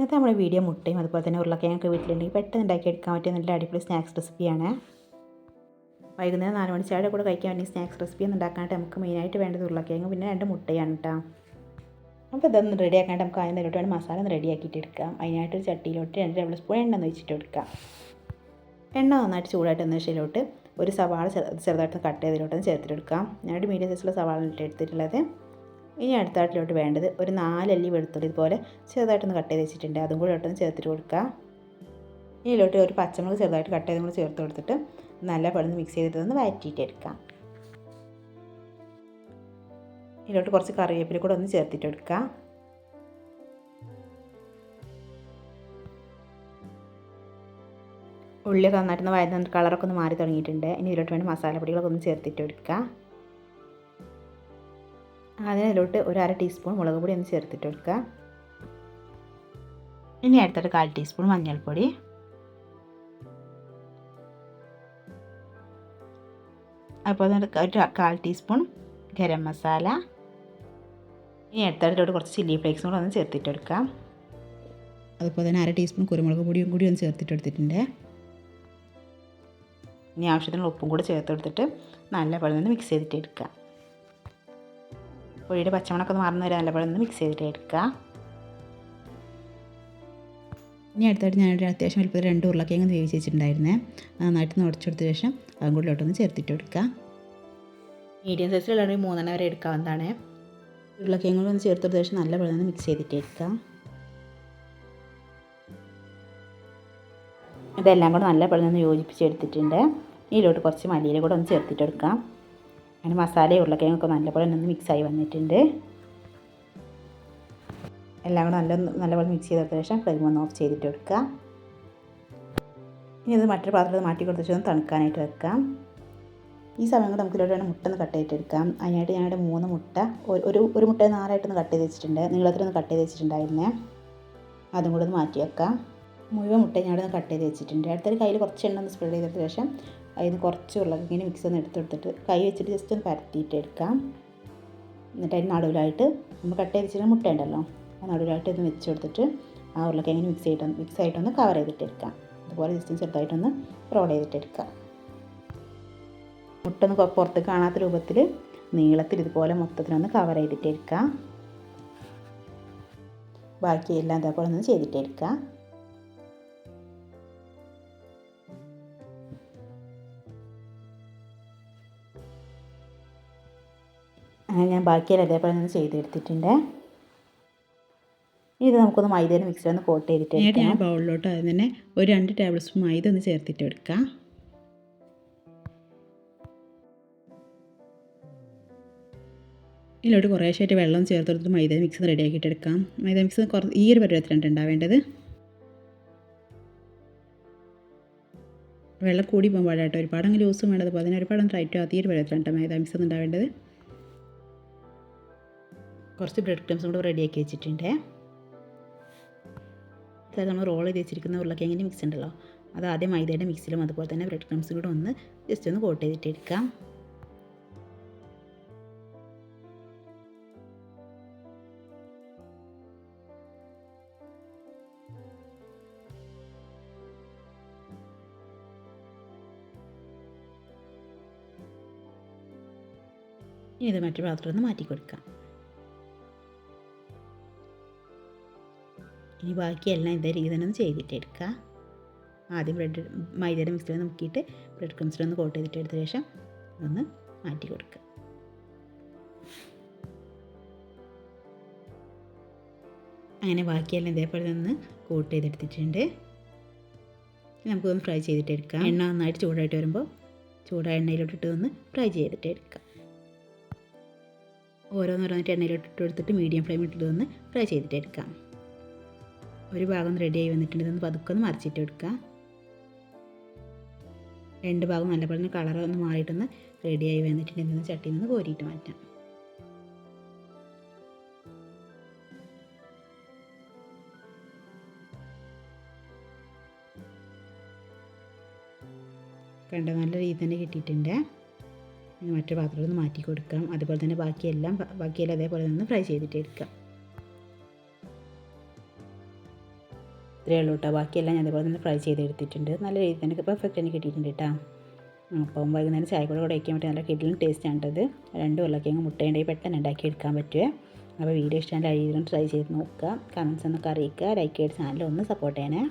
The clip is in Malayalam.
ഇന്നത്തെ നമ്മുടെ വീഡിയോ മുട്ടയും അതുപോലെ തന്നെ ഉരുളക്കിഴങ്ങൊക്കെ വീട്ടിലുണ്ടെങ്കിൽ പെട്ടെന്ന് ഉണ്ടാക്കിയെടുക്കാൻ പറ്റിയ നല്ല അടിപൊളി സ്നാക്സ് റെസിപ്പിയാണ്. വൈകുന്നേരം നാല് മണി ചായയുടെ കൂടെ കഴിക്കാൻ വേണ്ടി സ്നാക്സ് റെസിപ്പി ഒന്നും ഉണ്ടാക്കാനായിട്ട് നമുക്ക് മെയിനായിട്ട് വേണ്ടത് ഉരുളക്കിഴങ്ങ് പിന്നെ രണ്ട് മുട്ടയാണ് കേട്ടോ അപ്പോൾ ഇതൊന്ന് റെഡി ആക്കാനായിട്ട് നമുക്ക് ആദ്യം നേരിട്ട് മസാല ഒന്ന് റെഡി ആക്കിയിട്ട് എടുക്കാം. അതിനായിട്ട് ഒരു ചട്ടിയിലോട്ട് രണ്ട് ടേബിൾ സ്പൂൺ എണ്ണ ഒന്ന് വെച്ചിട്ട് എടുക്കാം എണ്ണ നന്നായിട്ട് ചൂടായിട്ട് വന്ന ശേഷയിലോട്ട് ഒരു സവാള ചെറുതായിട്ട് കട്ട് ചെയ്തിലോട്ട് ചേർത്തിട്ടെടുക്കാം ഞാനൊരു മീഡിയം സൈസുള്ള സവാള എടുത്തിട്ടുള്ളത്. ഇനി അടുത്തായിട്ടിലോട്ട് വേണ്ടത് ഒരു നാലല്ലി വെളുത്തുള്ളി ഇതുപോലെ ചെറുതായിട്ടൊന്ന് കട്ട് ചെയ്ത് വെച്ചിട്ടുണ്ട്. അതും കൂടി ഇട്ടൊന്ന് ചേർത്തിട്ട് കൊടുക്കുക. ഇതിലോട്ട് ഒരു പച്ചമുളക് ചെറുതായിട്ട് കട്ട് ചെയ്ത് കൂടി ചേർത്ത് കൊടുത്തിട്ട് നല്ല പെടുന്ന് മിക്സ് ചെയ്തിട്ട് ഒന്ന് വഴറ്റിയിട്ട് എടുക്കാം. ഇതിലോട്ട് കുറച്ച് കറിവേപ്പില കൂടെ ഒന്ന് ചേർത്തിട്ട് എടുക്കുക ഉള്ളിയൊക്കെ നന്നായിട്ടൊന്ന് വയറുന്ന കളറൊക്കെ ഒന്ന് മാറി തുടങ്ങിയിട്ടുണ്ട്. ഇനി ഇതിലോട്ട് വേണ്ടി മസാലപ്പൊടികളൊക്കെ ഒന്ന് ചേർത്തിട്ട് എടുക്കുക അതിനതിലോട്ട് ഒരു അര ടീസ്പൂൺ മുളക് പൊടി ഒന്ന് ചേർത്തിട്ട് കൊടുക്കുക ഇനി അടുത്തിട്ട് കാൽ ടീസ്പൂൺ മഞ്ഞൾപ്പൊടി. അപ്പോൾ ഒരു കാൽ ടീസ്പൂൺ ഗരം മസാല. ഇനി അടുത്തടുത്തോട്ട് കുറച്ച് ചില്ലി ഫ്ലേക്സും കൂടെ ഒന്ന് ചേർത്തിട്ട് കൊടുക്കാം അതുപോലെ തന്നെ അര ടീസ്പൂൺ കുരുമുളക് പൊടിയും കൂടി ഒന്ന് ചേർത്തിട്ട് എടുത്തിട്ടുണ്ട്. ഇനി ആവശ്യത്തിനുള്ള ഉപ്പും കൂടെ ചേർത്ത് കൊടുത്തിട്ട് നല്ല പോലെ നിന്ന് മിക്സ് ചെയ്തിട്ട് എടുക്കുക. പൊടിയുടെ പച്ചമണമൊക്കെ ഒന്ന് മറന്നു വരാൻ നല്ലപോലെ ഒന്ന് മിക്സ് ചെയ്തിട്ട് എടുക്കുക ഇനി അടുത്തായിട്ട് ഞാനൊരു അത്യാവശ്യം വലുപ്പത്തിൽ രണ്ട് ഉരുളക്കിഴങ്ങ് വേവിച്ച് വെച്ചിട്ടുണ്ടായിരുന്നേ. നന്നായിട്ട് ഉടച്ചെടുത്ത ശേഷം അതും കൂടി ഇട്ടൊന്ന് ചേർത്തിട്ട് എടുക്കുക മീഡിയം സൈസിലുള്ള മൂന്നെണ്ണം വരെ എടുക്കാവുന്നതാണ് ഉരുളക്കിഴങ്ങ് ഒന്ന് ചേർത്തെടുത്ത ശേഷം നല്ല ഒന്ന് മിക്സ് ചെയ്തിട്ട് എടുക്കുക ഇതെല്ലാം കൂടെ നല്ല ഒന്ന് യോജിപ്പിച്ചെടുത്തിട്ടുണ്ട് ഇതിലോട്ട് കുറച്ച് മല്ലിയില കൂടെ ഒന്ന് ചേർത്തിട്ട് എടുക്കാം. അങ്ങനെ മസാലയും ഉരുളക്കിഴങ്ങൊക്കെ നല്ലപോലെ ഒന്ന് മിക്സായി വന്നിട്ടുണ്ട്. എല്ലാം കൂടെ നല്ല നല്ലപോലെ മിക്സ് ചെയ്തതിന് ശേഷം ഫ്ലെയിം ഒന്ന് ഓഫ് ചെയ്തിട്ട് എടുക്കുക ഇനി ഇത് മറ്റൊരു പാത്രത്തിൽ മാറ്റി കൊടുത്തിട്ട് തണുക്കാനായിട്ട് വെക്കാം. ഈ സമയം കൊണ്ട് ഇതിലോട്ട് മുട്ട ഒന്ന് കട്ട് ചെയ്തിട്ടെടുക്കാം അതിനായിട്ട് ഞാനിവിടെ മൂന്ന് മുട്ട ഒരു ഒരു മുട്ട നാലായിട്ടൊന്ന് കട്ട് ചെയ്ത് വെച്ചിട്ടുണ്ട്. നീളത്തിലൊന്ന് കട്ട് ചെയ്ത് വെച്ചിട്ടുണ്ടായിരുന്നേ. അതും കൂടെ ഒന്ന് മാറ്റി വെക്കാം. മുഴുവൻ മുട്ട ഞാനൊന്ന് കട്ട് ചെയ്ത് വെച്ചിട്ടുണ്ട്. അടുത്തൊരു കയ്യിൽ കുറച്ച് എണ്ണ ഒന്ന് സ്പ്രെഡ് ചെയ്തതിന് ശേഷം അതിന് കുറച്ച് ഉരുളക്കിങ്ങനെ മിക്സ് ഒന്ന് എടുത്തെടുത്തിട്ട് കൈ വെച്ചിട്ട് ജസ്റ്റ് ഒന്ന് പരത്തിയിട്ട് എടുക്കാം. എന്നിട്ട് അതിന് നടുവിലായിട്ട് നമ്മൾ കട്ട് ചെയ്ത് വെച്ചിട്ട് മുട്ട ഉണ്ടല്ലോ ആ നടുവിലായിട്ട് ഒന്ന് വെച്ച് കൊടുത്തിട്ട് ആ ഉരുളക്കിങ്ങനെ മിക്സ് ചെയ്തിട്ട് മിക്സ് ആയിട്ടൊന്ന് കവർ ചെയ്തിട്ട് എടുക്കാം. അതുപോലെ ജസ്റ്റ് ചെറുതായിട്ടൊന്ന് റോൾ ചെയ്തിട്ട് എടുക്കാം. മുട്ട ഒന്ന് പുറത്ത് കാണാത്ത രൂപത്തിൽ നീളത്തിൽ ഇതുപോലെ മൊത്തത്തിലൊന്ന് കവർ ചെയ്തിട്ട് എടുക്കാം. ബാക്കി എല്ലാം ഇതേപോലെ ഒന്ന് ചെയ്തിട്ട് എടുക്കാം. ഞാൻ ബാക്കിയെല്ലാം അതേപോലെ ഒന്ന് ചെയ്തെടുത്തിട്ടുണ്ട്. ഇത് നമുക്കൊന്ന് മൈദയുടെ മിക്സിൽ ഒന്ന് കോട്ട് ചെയ്തിട്ട് എടുക്കാം. ഞാൻ ബൗളിലോട്ട് അതിന് തന്നെ ഒരു രണ്ട് ടേബിൾ സ്പൂൺ മൈദ ഒന്ന് ചേർത്തിട്ട് എടുക്കാം. ഇതിലോട്ട് കുറേശ്ശായിട്ട് വെള്ളം ചേർത്തെടുത്ത് മൈദ മിക്സ് റെഡിയാക്കിയിട്ട് എടുക്കാം. മൈദ മിക്സ് കുറച്ച് ഈ ഒരു പരുവത്തിലാണ് ഉണ്ടാവേണ്ടത്. വെള്ളം കൂടി പോകാൻ പാടാട്ടോ ഒരുപാട് അങ്ങ് ലൂസും വേണ്ടത്. അപ്പോൾ അതിന് ഒരുപാട് ടൈറ്റോ അതീ ഒരു പരുവത്തിലാണ് മൈദ മിക്സ് ഉണ്ടാവേണ്ടത്. കുറച്ച് ബ്രെഡ് ക്രംസും കൂടെ ആക്കി വെച്ചിട്ടുണ്ട്. അതായത് നമ്മൾ റോൾ ചെയ്ത് വെച്ചിരിക്കുന്ന ഉരുളക്കിഴങ്ങിന്റെ മിക്സ് ഉണ്ടല്ലോ. അത് ആദ്യം മൈദയുടെ മിക്സിലും അതുപോലെ തന്നെ ബ്രെഡ് ക്രംസും കൂടെ ഒന്ന് ജസ്റ്റ് ഒന്ന് കോട്ട് ചെയ്തിട്ട് എടുക്കാം. ഇനി ഇത് മറ്റൊരു പാത്രം ഒന്ന് മാറ്റി കൊടുക്കാം. ഇനി ബാക്കിയെല്ലാം ഇതേ രീതി തന്നെ ഒന്ന് ചെയ്തിട്ട് എടുക്കുക. ആദ്യം ബ്രെഡ് മൈദയുടെ മിക്സിൽ നോക്കിയിട്ട് ബ്രെഡ് ക്രംസിലൊന്ന് കോട്ട് ചെയ്തിട്ട് എടുത്ത ശേഷം ഒന്ന് മാറ്റി കൊടുക്കുക. അങ്ങനെ ബാക്കിയെല്ലാം ഇതേപോലെ ഒന്ന് കോട്ട് ചെയ്തെടുത്തിട്ടുണ്ട് നമുക്കൊന്ന് ഫ്രൈ ചെയ്തിട്ട് എടുക്കാം. എണ്ണ നന്നായിട്ട് ചൂടായിട്ട് വരുമ്പോൾ ചൂടായ എണ്ണയിലോട്ടിട്ട് ഒന്ന് ഫ്രൈ ചെയ്തിട്ട് എടുക്കാം. ഓരോന്നോരോന്നിട്ട് എണ്ണയിലോട്ടിട്ട് എടുത്തിട്ട് മീഡിയം ഫ്ലെയിമിട്ടിട്ട് ഒന്ന് ഫ്രൈ ചെയ്തിട്ട് എടുക്കാം. ഒരു ഭാഗം റെഡിയായി വന്നിട്ടുണ്ട്. ഇതൊന്ന് പതുക്കെ ഒന്ന് മറിച്ചിട്ട് എടുക്കുക രണ്ട് ഭാഗം നല്ലപോലെ കളർ ഒന്ന് മാറിയിട്ടൊന്ന് റെഡിയായി വന്നിട്ടുണ്ട്. ഇതൊന്ന് ചട്ടിയിൽ നിന്ന് കോരിയിട്ട് മാറ്റാം. കണ്ട? നല്ല രീതി തന്നെ കിട്ടിയിട്ടുണ്ട്. മറ്റു പാത്രത്തിൽ നിന്ന് മാറ്റി കൊടുക്കാം. അതുപോലെ തന്നെ ബാക്കിയെല്ലാം ബാക്കിയെല്ലാം അതേപോലെ നിന്ന് ഫ്രൈ ചെയ്തിട്ട് എടുക്കാം. ഇത്രയേ ഉള്ളൂ കേട്ടോ. ബാക്കിയെല്ലാം ഞാൻ അതുപോലെ തന്നെ ഫ്രൈ ചെയ്തെടുത്തിട്ടുണ്ട്. നല്ല രീതിയിൽ തന്നെ പെർഫെക്റ്റ് തന്നെ കിട്ടിയിട്ടുണ്ട് കേട്ടോ. അപ്പം വൈകുന്നേരം ചായ കൂടെ കൂടെ വയ്ക്കാൻ പറ്റിയ നല്ല കിഡിലും ടേസ്റ്റ് ആണിട്ടത് രണ്ട് ഉരുളക്കിഴങ്ങ് മുട്ടയുണ്ടെങ്കിൽ പെട്ടെന്ന് ഉണ്ടാക്കി എടുക്കാൻ പറ്റുമേ അപ്പോൾ വീഡിയോ ഇഷ്ടമായ രീതിയിലും ട്രൈ ചെയ്ത് നോക്കുക. കമൻസ് എന്നൊക്കെ അറിയിക്കുക. ലൈക്ക് ചെയ്ത് ചാനൽ ഒന്ന് സപ്പോർട്ട് ചെയ്യണേ.